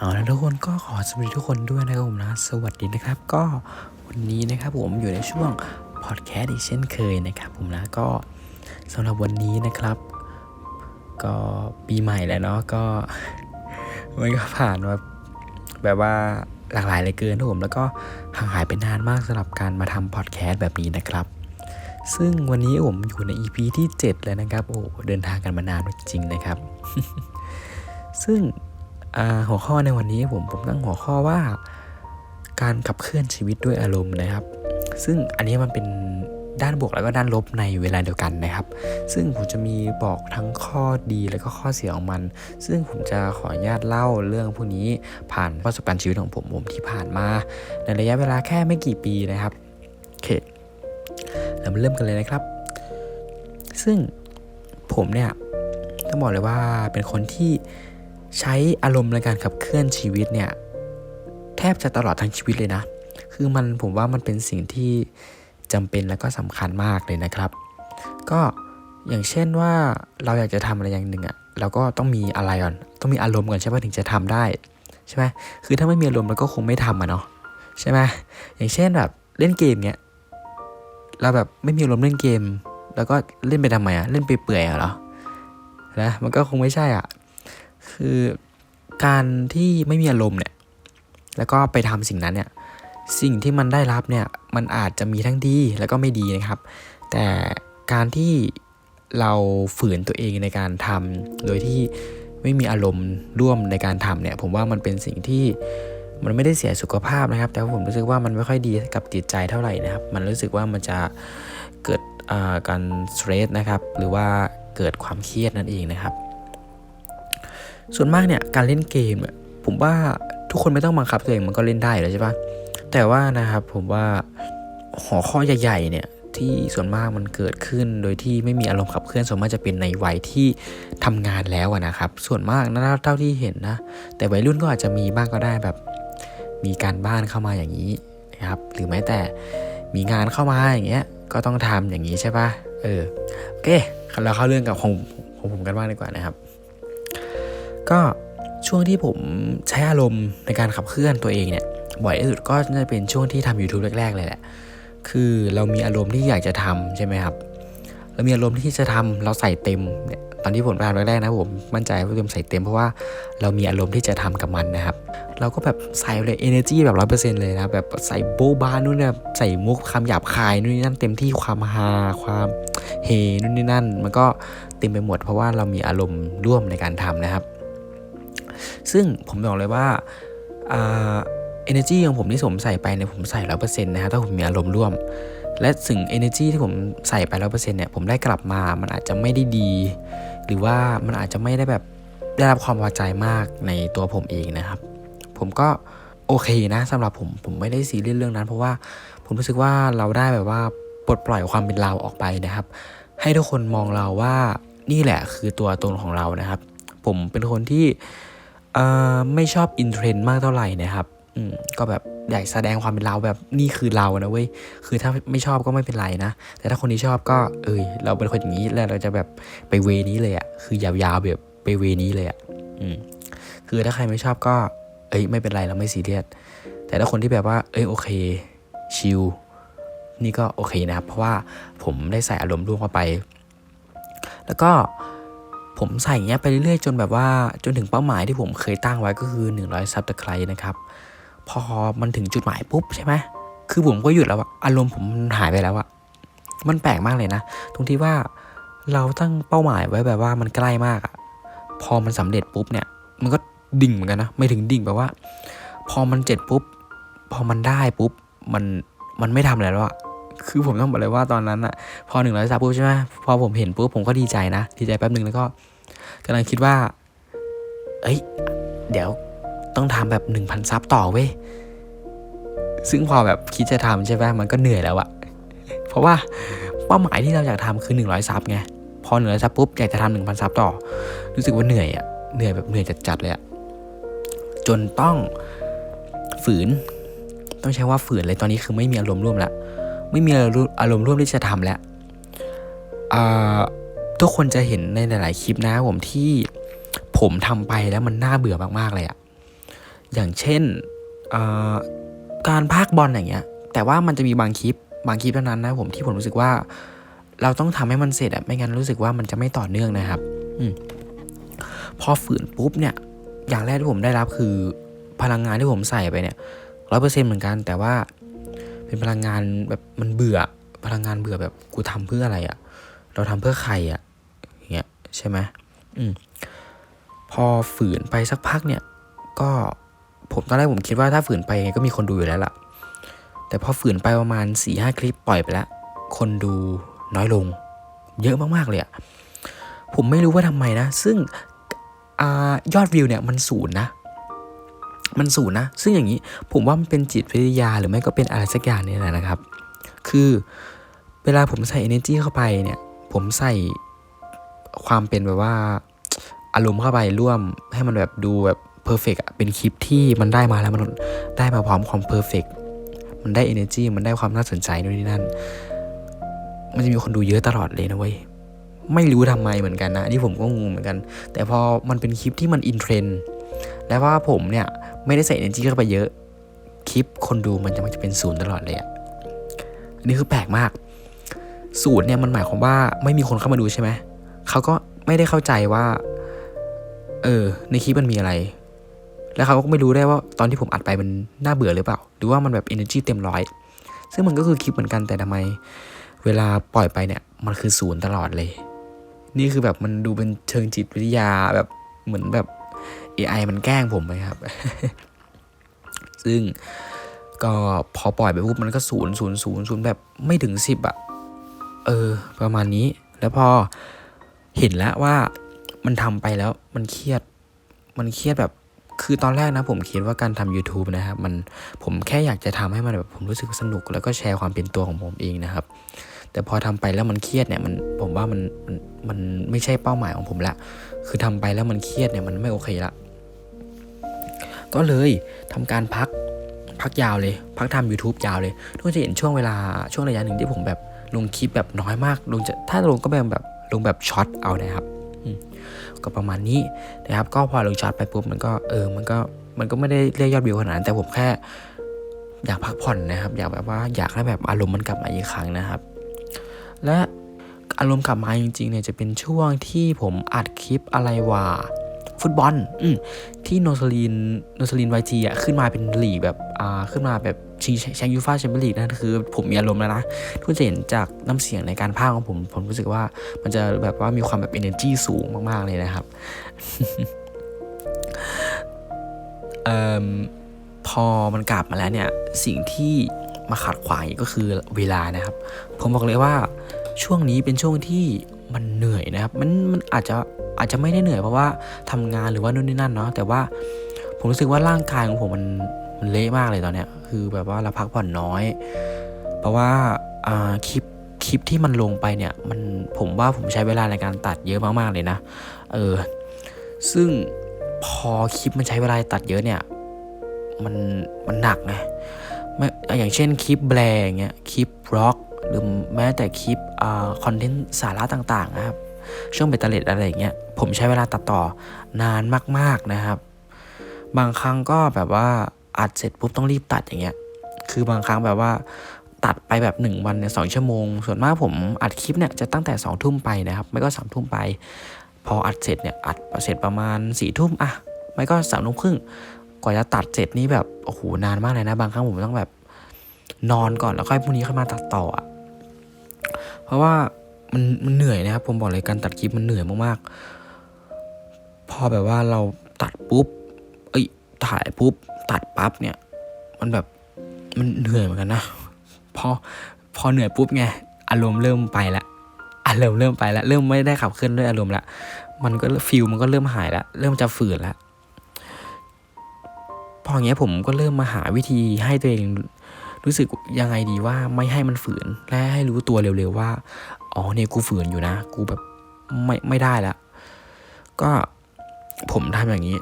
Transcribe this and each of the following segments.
เอาละทุกคนก็ขอสวัสดีทุกคนด้วยนะครับผมนะ สวัสดีนะครับ ก็วันนี้นะครับผมอยู่ในช่วงพอดแคสต์อีกเช่นเคยนะครับผมนะก็สำหรับวันนี้นะครับ ก็ปีใหม่แล้วเนาะก็มันก็ผ่านมาแบบว่าหลากหลายเลยเกินทุกผมแล้วก็ห่างหายไปนานมากสำหรับการมาทำพอดแคสต์แบบนี้นะครับ ซึ่งวันนี้ผมอยู่ใน EP ที่ 7 แล้วนะครับ โอ้เดินทางกันมานานจริงๆนะครับ ซึ่ง หัวข้อในวันนี้ผมผมตั้งหัวข้อว่าการขับเคลื่อนชีวิตด้วยอารมณ์นะครับ ซึ่งอันนี้มันเป็นด้านบวกแล้วก็ด้านลบในเวลาเดียวกันนะครับ ซึ่งผมจะมีบอกทั้งข้อดีและก็ข้อเสียของมัน ซึ่งผมจะขออนุญาตเล่าเรื่องพวกนี้ผ่านประสบการณ์ชีวิตของผมผมที่ผ่านมา ในระยะเวลาแค่ไม่กี่ปีนะครับโอเคเรามาเริ่มกันเลยนะครับ ซึ่งผมเนี่ยต้องบอกเลยว่าเป็นคนที่ ใช้อารมณ์ในการขับเคลื่อนชีวิตเนี่ยแทบจะตลอดทั้งชีวิตเลยนะ คือมันผมว่ามันเป็นสิ่งที่จำเป็นและก็สำคัญมากเลยนะครับ ก็อย่างเช่นว่าเราอยากจะทำอะไรอย่างหนึ่งอะ่ะเราก็ต้องมีอะไรก่อน ต้องมีอารมณ์ก่อนใช่ไหมถึงจะทำได้ใช่ไหมคือถ้าไม่มีอารมณ์เราก็คงไม่ทำอะเนาะใช่ไหมอย่างเช่นแบบเล่นเกมเนี่ยเราแบบไม่มีอารมณ์เล่นเกม แล้วก็เล่นไปทำไมอะเล่นไปเปื่อยเหรอนะมันก็คงไม่ใช่อะ คือการที่ไม่มีอารมณ์เนี่ย แล้วก็ไปทำสิ่งนั้นเนี่ย สิ่งที่มันได้รับเนี่ย มันอาจจะมีทั้งดีแล้วก็ไม่ดีนะครับ แต่การที่เราฝืนตัวเองในการทำโดยที่ไม่มีอารมณ์ร่วมในการทำเนี่ย ผมว่ามันเป็นสิ่งที่มันไม่ได้เสียสุขภาพนะครับ แต่ผมรู้สึกว่ามันไม่ค่อยดีกับจิตใจเท่าไหร่นะครับ มันรู้สึกว่ามันจะเกิดการสเตรสนะครับ หรือว่าเกิดความเครียดนั่นเองนะครับ ส่วนมากเนี่ยการเล่นเกมเนี่ยผมว่าทุกคนไม่ต้องบังคับตัวเองมันก็เล่นได้แล้วใช่ปะแต่ว่านะครับผมว่าหัวข้อใหญ่ๆเนี่ยที่ส่วนมากมันเกิดขึ้นโดยที่ไม่มีอารมณ์ขับเคลื่อนส่วนมากจะเป็นในวัยที่ทำงานแล้วนะครับ ส่วนมากนะเท่าที่เห็นนะ แต่วัยรุ่นก็อาจจะมีบ้างก็ได้แบบ มีการบ้านเข้ามาอย่างนี้นะครับหรือแม้แต่มีงานเข้ามาอย่างเงี้ยก็ต้องทำอย่างนี้ใช่ปะเออโอเคเราเข้าเรื่องกับของของผมกันบ้างดีกว่านะครับ ก็ช่วงที่ผมใช้อารมณ์ในการขับเคลื่อนตัวเองเนี่ย บ่อยที่สุดก็จะเป็นช่วงที่ทำ YouTube แรก ๆ เลยแหละ คือเรามีอารมณ์ที่อยากจะทำใช่ไหมครับ เรามีอารมณ์ที่จะทำเราใส่เต็มเนี่ยตอนที่ผมทำแรกๆนะผมมั่นใจว่าผมใส่เต็มเพราะว่าเรามีอารมณ์ที่จะทำกับมันนะครับ เราก็แบบใส่เลย energy แบบร้อยเปอร์เซ็นต์เลยนะแบบใส่โบบานู่นนี่ยใส่มุกคำหยาบคายนู่นนี่นั่นเต็มที่ความฮาความเฮนู่นนี่นั่น มันก็เต็มไปหมดเพราะว่าเรามีอารมณ์ร่วมในการทำนะครับ ซึ่งผมบอกเลยว่าเอ่า energy ของผมที่ผมใส่ไปเนี่ยผมใส่ร้อยเปอร์เซ็นต์นะฮะถ้าผมมีอารมณ์ร่วม และสิ่ง energy ที่ผมใส่ไปร้อยเปอร์เซ็นต์เนี่ยผมได้กลับมามันอาจจะไม่ได้ดี หรือว่ามันอาจจะไม่ได้แบบได้รับความพอใจมากในตัวผมเองนะครับ ผมก็โอเคนะสำหรับผมผมไม่ได้ซีเรียสเรื่องนั้น เพราะว่าผมรู้สึกว่าเราได้แบบว่าปลดปล่อยความเป็นเราออกไปนะครับ ให้ทุกคนมองเราว่านี่แหละคือตัวตนของเรานะครับ ผมเป็นคนที่ ไม่ชอบอินเทรนด์มากเท่าไหร่นะครับอืมก็แบบอยากแสดงความเป็นเราแบบนี่คือเรานะเว้ยคือถ้าไม่ชอบก็ไม่เป็นไรนะ แต่ถ้าคนที่ชอบก็ เอยเราเป็นคนอย่างนี้แล้วเราจะแบบไปเวนี้เลยอะคือยาวๆแบบไปเวนี้เลยอะอืมคือถ้าใครไม่ชอบก็ เอ้ยไม่เป็นไรเราไม่ซีเรียสแต่ถ้าคนที่แบบว่า เอ้ยโอเคชิลนี่ก็โอเคนะครับเพราะว่าผมได้ใส่อารมณ์ร่วมเข้าไป แล้วก็ ผมใส่เงี้ยไปเรื่อยๆ จนแบบว่าจนถึงเป้าหมายที่ผมเคยตั้งไว้ก็คือ 100ซับตะไคร้นะครับ พอมันถึงจุดหมายปุ๊บใช่ไหมคือผมก็หยุดแล้วอะอารมณ์ผมมันหายไปแล้วอะมันแปลกมากเลยนะ ตรงที่ว่าเราตั้งเป้าหมายไว้แบบว่ามันใกล้มากอะพอมันสำเร็จปุ๊บเนี่ย มันก็ดิ่งเหมือนกันนะ ไม่ถึงดิ่งแบบว่า พอมันเจ็ดปุ๊บ พอมันได้ปุ๊บ มัน มันไม่ทำอะไรแล้วอะคือผมต้องบอกเลยว่าตอนนั้นอะพอหนึ่งร้อยซับปุ๊บใช่ไหมพอผมเห็นปุ๊บผมก็ดีใจนะ ดีใจแป๊บหนึ่งแล้วก็ กำลังคิดว่า เอ้ย เดี๋ยวต้องทำแบบหนึ่งพันซับต่อเว้ย ซึ่งพอแบบคิดจะทำใช่ไหมมันก็เหนื่อยแล้วอะเพราะว่าเป้าหมายที่เราอยากทำคือหนึ่งร้อยซับไง พอหนึ่งร้อยซับปุ๊บอยากจะทำหนึ่งพันซับต่อ รู้สึกว่าเหนื่อยอะเหนื่อยแบบเหนื่อยจัดๆเลยอะจนต้องฝืน ต้องใช้ว่าฝืนเลยตอนนี้คือไม่มีอารมณ์ร่วมแล้ว ไม่มีอารมณ์ร่วมที่จะทำแล้วอ่า ทุกคนจะเห็นในหลาย ๆ คลิปนะผมที่ผมทำไปแล้วมันน่าเบื่อมากๆเลยอะอย่างเช่นการพากบอลอย่างเงี้ย แต่ว่ามันจะมีบางคลิปบางคลิปเท่านั้นนะผมที่ผมรู้สึกว่า เราต้องทำให้มันเสร็จอะไม่งั้นรู้สึกว่ามันจะไม่ต่อเนื่องนะครับ อืพอฝืนปุ๊บเนี่ย อย่างแรกที่ผมได้รับคือพลังงานที่ผมใส่ไปเนี่ยร้อยเปอร์เซ็นเหมือนกัน แต่ว่าเป็นพลังงานแบบมันเบื่อ พลังงานเบื่อแบบกูทำเพื่ออะไรอะเราทำเพื่อใครอะอย่างเงี้ย ใช่ไหมอืมพอฝืนไปสักพักเนี่ย ก็ผมตอนแรกผมคิดว่าถ้าฝืนไปยังไงก็มีคนดูอยู่แล้วล่ะ แต่พอฝืนไปประมาณ4ี่ห้าคลิปปล่อยไปแล้ว คนดูน้อยลง เยอะมากๆเลยอะผมไม่รู้ว่าทำไมนะ ซึ่งอยอดวิวเนี่ยมันศูนย์นะ มันศูนย์นะ ซึ่งอย่างนี้ผมว่ามันเป็นจิตวิทยาหรือไม่ก็เป็นอะไรสักอย่างนี่แหละนะครับ คือเวลาผมใส่ energy เข้าไปเนี่ย ผมใส่ ความเป็นแบบว่าอารมณ์เข้าไปร่วมให้มันแบบดูแบบเพอร์เฟกอะเป็นคลิปที่มันได้มาแล้วมันได้มาพร้อมความเพอร์เฟกมันได้ energy มันได้ความน่าสนใจด้วยนี่นั่น มันจะมีคนดูเยอะตลอดเลยนะเว้ย ไม่รู้ทำไมเหมือนกันนะนี่ผมก็งงเหมือนกัน แต่พอมันเป็นคลิปที่มันอินเทรนด์และว่าผมเนี่ยไม่ได้ใส่ energy เข้าไปเยอะ คลิปคนดูมันจะมันจะเป็นศูนย์ตลอดเลยอะอันนี้คือแปลกมาก ศูนย์เนี่ยมันหมายความว่าไม่มีคนเข้ามาดูใช่ไหม เขาก็ไม่ได้เข้าใจว่า เออ ในคลิปมันมีอะไร แล้วเขาก็ไม่รู้ได้ว่าตอนที่ผมอัดไปมันน่าเบื่อหรือเปล่า หรือว่ามันแบบ energy เต็มร้อย ซึ่งมันก็คือคลิปเหมือนกันแต่ทำไม เวลาปล่อยไปเนี่ย มันคือศูนย์ตลอดเลย นี่คือแบบมันดูเป็นเชิงจิตวิทยาแบบเหมือนแบบ AI มันแกล้งผมไหมครับ ซึ่งก็พอปล่อยไปปุ๊บมันก็ศูนย์ศูนย์ศูนย์ศูนย์แบบไม่ถึงสิบอะเออ ประมาณนี้แล้วพอ เห็นแล้วว่ามันทำไปแล้วมันเครียด มันเครียดแบบคือตอนแรกนะผมคิดว่าการทำ YouTube นะครับมันผมแค่อยากจะทำให้มันแบบผมรู้สึกสนุก แล้วก็แชร์ความเป็นตัวของผมเองนะครับ แต่พอทำไปแล้วมันเครียดเนี่ยมันผมว่ามันมันมันไม่ใช่เป้าหมายของผมละ คือทำไปแล้วมันเครียดเนี่ยมันไม่โอเคละก็เลยทำการพักพักยาวเลย พักทำ YouTube ยาวเลยทุกคนจะเห็นช่วงเวลาช่วงระยะหนึ่งที่ผมแบบลงคลิปแบบน้อยมากลงจะถ้าลงก็แบบแบบ ลงแบบช็อตเอานะครับก็ประมาณนี้นะครับ ก็พอลงช็อตไปปุ๊บมันก็เออมันก็มันก็ไม่ได้เรียกยอดวิวขนาดนั้นแต่ผมแค่ อยากพักผ่อนนะครับ อยากแบบว่าอยากให้แบบอารมณ์มันกลับมาอีกครั้งนะครับ และอารมณ์กลับมาจริงๆเนี่ยจะเป็นช่วงที่ผมอัดคลิปอะไรว่าฟุตบอลอืมที่โนซลินโนซลินไวทีอะขึ้นมาเป็นหลีแบบอ่าขึ้นมาแบบ ชิงแชมป์ยูฟ่าแชมเปี้ยนลีกนั่นคือ ผมมีอารมณ์แล้วนะทุกคนจะเห็นจากน้ำเสียงในการพากของผม ผมรู้สึกว่ามันจะแบบว่ามีความแบบ energy สูงมาก ๆ เลยนะครับเอ่อพอมันกลับมาแล้วเนี่ยสิ่งที่มาขัดขวางอีกก็คือเวลานะครับ ผมบอกเลยว่าช่วงนี้เป็นช่วงที่มันเหนื่อยนะครับ มันมันอาจจะอาจจะไม่ได้เหนื่อยเพราะว่าทำงานหรือว่านู่นนี่นั่นเนาะแต่ว่าผมรู้สึกว่าร่างกายของผมมัน มันเละมากเลยตอนเนี้ย คือแบบว่าเราพักผ่อนน้อย เพราะว่าอ่าคลิปคลิปที่มันลงไปเนี่ย มันผมว่าผมใช้เวลาในการตัดเยอะมากๆเลยนะ เออ ซึ่งพอคลิปมันใช้เวลาตัดเยอะเนี่ย มันมันหนักไงไม่อย่างเช่นคลิปแบรอย่างเงี้ย คลิปร็อก หรือแม้แต่คลิปอคอนเทนต์สาระต่างๆนะครับ ช่วงเบตเตอร์เลดอะไรอย่างเงี้ย ผมใช้เวลาตัดต่อนานมาก ๆนะครับ บางครั้งก็แบบว่า อัดเสร็จปุ๊บต้องรีบตัดอย่างเงี้ย คือบางครั้งแบบว่าตัดไปแบบหนึ่งวันเนี่ยสองชั่วโมง ส่วนมากผมอัดคลิปเนี่ยจะตั้งแต่สองทุ่มไปนะครับ ไม่ก็สามทุ่มไป พออัดเสร็จเนี่ยอัดเสร็จประมาณสี่ทุ่มอะไม่ก็สามทุ่มครึ่งกว่าจะตัดเสร็จนี่แบบโอ้โหนานมากเลยนะ บางครั้งผมต้องแบบนอนก่อนแล้วค่อยพรุ่งนี้ค่อยมาตัดต่ออะเพราะว่ามันมันเหนื่อยนะครับผมบอกเลยการตัดคลิปมันเหนื่อยมากๆ พอแบบว่าเราตัดปุ๊บ ถ่ายปุ๊บตัดปั๊บเนี่ย มันแบบมันเหนื่อยเหมือนกันนะพอพอเหนื่อยปุ๊บไงอารมณ์เริ่มไปละอารมณ์เริ่มไปละเริ่มไม่ได้ขับเคลื่อนด้วยอารมณ์ละมันก็ฟิลมันก็เริ่มหายละเริ่มจะฝืนละพออย่างเงี้ยผมก็เริ่มมาหาวิธีให้ตัวเองรู้สึกยังไงดีว่าไม่ให้มันฝืน และให้รู้ตัวเร็วๆว่า อ๋อเนี่ยกูฝืนอยู่นะ กูแบบไม่ไม่ได้ละก็ผมทำอย่างนี้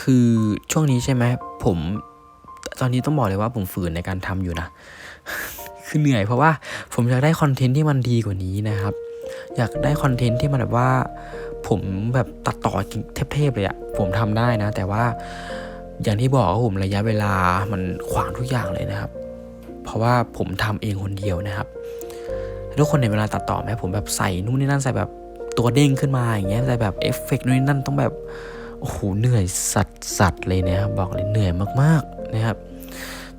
คือช่วงนี้ใช่ไหมผม ตอนนี้ต้องบอกเลยว่าผมฝืนในการทำอยู่นะ คือเหนื่อยเพราะว่าผมอยากได้คอนเทนต์ที่มันดีกว่านี้นะครับ อยากได้คอนเทนต์ที่มันแบบว่า ผมแบบตัดต่อเทพๆเลยอะผมทำได้นะ แต่ว่าอย่างที่บอกว่าผมระยะเวลามันขวางทุกอย่างเลยนะครับ เพราะว่าผมทำเองคนเดียวนะครับทุกคนในเวลาตัดต่อไหมผมแบบใส่นู่นนี่นั่นใส่แบบตัวเด้งขึ้นมาอย่างเงี้ยใส่แบบเอฟเฟกต์นู่นนี่นั่นต้องแบบ โอ้โหเหนื่อยสัตว์สัตว์เลยนะครับบอกเลยเหนื่อยมากๆนะครับ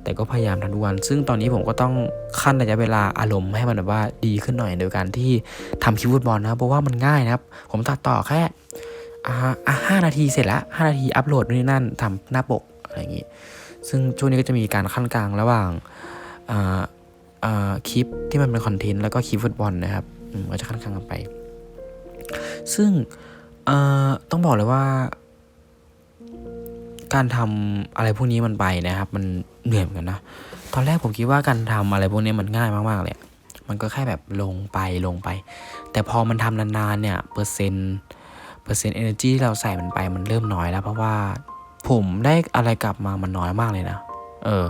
แต่ก็พยายามทำทุกวัน ซึ่งตอนนี้ผมก็ต้องขั้นระยะเวลาอารมณ์ให้มันแบบว่าดีขึ้นหน่อยโดยการที่ทำคลิปฟุตบอลนะครับเพราะว่ามันง่ายนะครับ ผมตัดต่อแค่อ่าห้านาทีเสร็จล้วห้านาทีอัปโหลดนู่นนี่นั่นทำหน้าปกอะไรอย่างงี้ ซึ่งช่วงนี้ก็จะมีการขั้นกลางระหว่างคลิปที่มันเป็นคอนเทนต์แล้วก็คลิปฟุตบอลนะครับอืมก็จะขั้นกลางกันไป ซึ่งต้องบอกเลยว่า การทำอะไรพวกนี้มันไปนะครับ มันเหนื่อยเหมือนกันนะตอนแรกผมคิดว่าการทำอะไรพวกนี้มันง่ายมากๆเลยมันก็แค่แบบลงไปลงไป แต่พอมันทำนานๆเนี่ยเปอร์เซ็นต์เปอร์เซ็นต์ energy ที่เราใส่มันไปมันเริ่มน้อยแล้ว เพราะว่าผมได้อะไรกลับมามันน้อยมากเลยนะ เออ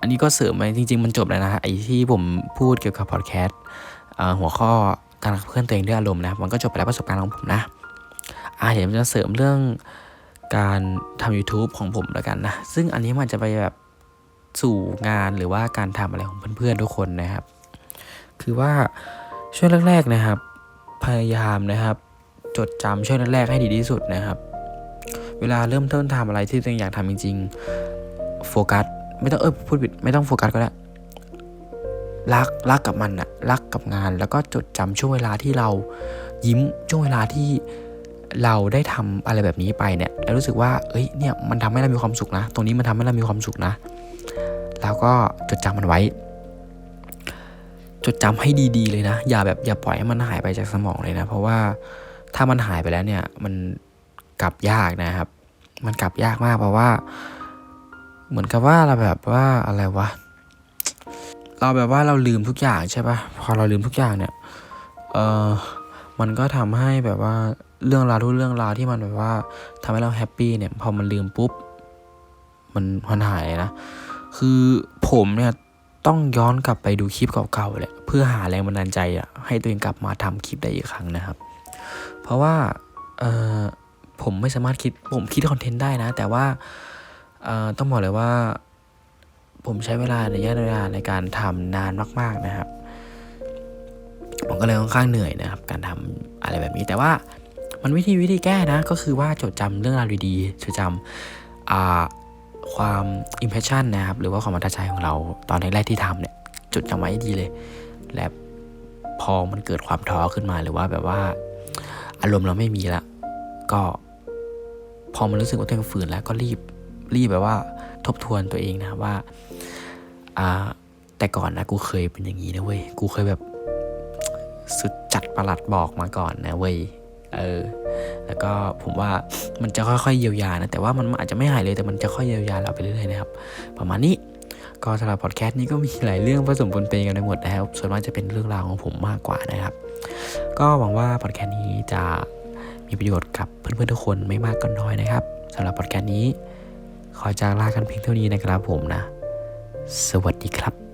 อันนี้ก็เสริมไปจริง ๆ มันจบแล้วนะไอ้ที่ผมพูดเกี่ยวกับพอดแคสต์หัวข้อการเคลื่อนตัวเองด้วยอารมณ์นะ มันก็จบไปแล้วประสบการณ์ของผมนะ อ่าเดี๋ยวจะเสริมเรื่อง การทำ YouTube ของผมแล้วกันนะ ซึ่งอันนี้มันจะไปแบบสู่งานหรือว่าการทำอะไรของเพื่อนๆทุกคนนะครับ คือว่าช่วงแรกๆนะครับ พยายามนะครับ จดจำช่วงแรกๆให้ดีที่สุดนะครับ เวลาเริ่มต้นทำอะไรที่ตัวเองอยากทำจริงๆโฟกัสไม่ต้องเออพูดผิดไม่ต้องโฟกัสก็ได้รักรักกับมันอะรักกับงาน แล้วก็จดจำช่วงเวลาที่เรายิ้มช่วงเวลาที่ เราได้ทำอะไรแบบนี้ไปเนี่ยแล้วรู้สึกว่าเอ้ยเนี่ยมันทำให้เรามีความสุขนะ ตรงนี้มันทำให้เรามีความสุขนะ แล้วก็จดจำมันไว้ จดจำให้ดีๆเลยนะ อย่าแบบอย่าปล่อยให้มันหายไปจากสมองเลยนะ เพราะว่าถ้ามันหายไปแล้วเนี่ย มันกลับยากนะครับ มันกลับยากมากเพราะว่า เหมือนกับว่าเราแบบว่าอะไรวะเราแบบว่าเราลืมทุกอย่างใช่ปะพอเราลืมทุกอย่างเนี่ยเออมันก็ทำให้แบบว่า เรื่องราวทุกเรื่องราวที่มันแบบว่าทำให้เราแฮปปี้เนี่ย พอมันลืมปุ๊บ มันมันหายนะ คือผมเนี่ยต้องย้อนกลับไปดูคลิปเก่าๆเลยเพื่อหาแรงบันดาลใจอะให้ตัวเองกลับมาทำคลิปได้อีกครั้งนะครับ เพราะว่าเออผมไม่สามารถคิดผมคิดคอนเทนต์ได้นะ แต่ว่าเออต้องบอกเลยว่า ผมใช้เวลาในระยะเวลาในการทำนานมาก ๆนะครับ ผมก็เลยค่อนข้างเหนื่อยนะครับ การทำอะไรแบบนี้แต่ว่า มันวิธีวิธีแก้นะก็คือว่าจดจำเรื่องราวดีๆจดจำความอิมเพรสชันนะครับหรือว่าความประทับใจของเราตอนแรกๆที่ทำเนี่ยจดจำไว้ให้ดีเลย และพอมันเกิดความท้อขึ้นมาหรือว่าแบบว่า อารมณ์เราไม่มีละ ก็พอมันรู้สึกว่าตัวเองฝืนแล้วก็รีบรีบแบบว่าทบทวนตัวเองนะว่าอ่าแต่ก่อนนะกูเคยเป็นอย่างนี้นะเว้ย กูเคยแบบสุดจัดประหลัดบอกมาก่อนนะเว้ย เออ แล้วก็ผมว่ามันจะค่อยๆเยียวยานะ แต่ว่ามันอาจจะไม่หายเลย แต่มันจะค่อยเยียวยาเราไปเรื่อยๆนะครับ ประมาณนี้ ก็สำหรับพอดแคสต์นี้ก็มีหลายเรื่องผสมปนเปกันไปหมดนะครับ ส่วนมากจะเป็นเรื่องราวของผมมากกว่านะครับ ก็หวังว่าพอดแคสต์นี้จะมีประโยชน์กับเพื่อนๆทุกคนไม่มากก็น้อยนะครับสำหรับพอดแคสต์นี้ ขอจากลากันเพียงเท่านี้นะครับผมนะ สวัสดีครับ